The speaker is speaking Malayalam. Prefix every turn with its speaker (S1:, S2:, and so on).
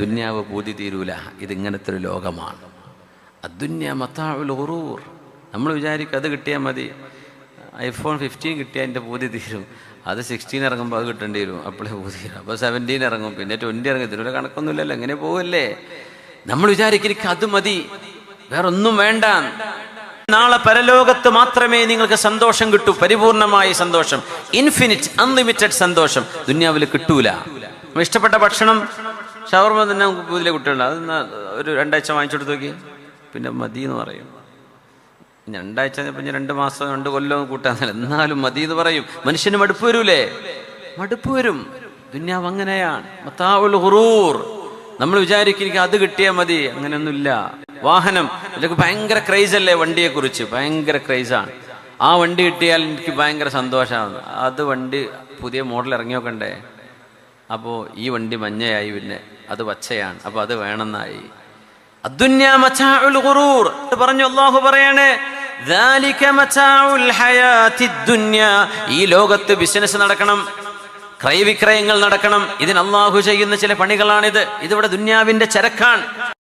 S1: ദുന്യാവ് പൂതി തീരൂല. ഇതിങ്ങനത്തെ ഒരു ലോകമാണ്. അദ്ദുന്യ മത്താവുൽ ഉറൂർ നമ്മൾ വിചാരിക്കും അത് കിട്ടിയാൽ മതി. ഐഫോൺ ഫിഫ്റ്റീൻ കിട്ടിയാൽ എന്റെ പൂതി തീരും. അത് സിക്സ്റ്റീൻ ഇറങ്ങുമ്പോൾ അത് കിട്ടേണ്ടി വരും. അപ്പോഴേ പൂതി തീരും. അപ്പോൾ സെവന്റീൻ ഇറങ്ങും. പിന്നെ ട്വന്റി ഇറങ്ങും. ഇതിനൊരു കണക്കൊന്നുമില്ലല്ലോ. എങ്ങനെ പോവല്ലേ? നമ്മൾ വിചാരിക്കും അത് മതി. വേറെ ഒന്നും വേണ്ട. നാളെ പരലോകത്ത് മാത്രമേ നിങ്ങൾക്ക് സന്തോഷം കിട്ടൂ. പരിപൂർണമായ സന്തോഷം. ഇൻഫിനിറ്റ് അൺലിമിറ്റഡ് സന്തോഷം ദുന്യാവിൽ കിട്ടൂല. ഇഷ്ടപ്പെട്ട ഭക്ഷണം ഷവർമ തന്നെ പുതിയ കുട്ടികളുണ്ട് അത് ഒരു രണ്ടാഴ്ച വാങ്ങിച്ചു കൊടുത്ത് നോക്കി പിന്നെ മതി എന്ന് പറയും രണ്ടാഴ്ച പിന്നെ രണ്ട് മാസം രണ്ട് കൊല്ലം കൂട്ടാൻ എന്നാലും മതി എന്ന് പറയും. മനുഷ്യന് മടുപ്പ് വരൂലേ? മടുപ്പ് വരും. ദുന്യാവ് അങ്ങനെയാണ്. ഹുറൂർ നമ്മൾ വിചാരിക്കും അത് കിട്ടിയാൽ മതി. അങ്ങനെയൊന്നുമില്ല. വാഹനം ഇതൊക്കെ ഭയങ്കര ക്രൈസ് അല്ലേ വണ്ടിയെ കുറിച്ച് ഭയങ്കര ക്രൈസാണ് ആ വണ്ടി കിട്ടിയാൽ എനിക്ക് ഭയങ്കര സന്തോഷമാണ്. അത് വണ്ടി പുതിയ മോഡൽ ഇറങ്ങിയോക്കണ്ടേ? അപ്പോ അപ്പോൾ ഈ വണ്ടി മഞ്ഞയായി പിന്നെ. അത് വച്ചയാണ്. അപ്പോൾ അത് വേണമെന്നായി. പറഞ്ഞു അള്ളാഹു പറയണേ ഈ ലോകത്ത് ബിസിനസ് നടക്കണം ക്രയവിക്രയങ്ങൾ നടക്കണം. ഇതിന് അള്ളാഹു ചെയ്യുന്ന ചില പണികളാണിത്. ഇതിവിടെ ദുന്യാവിന്റെ ചരക്കാണ്.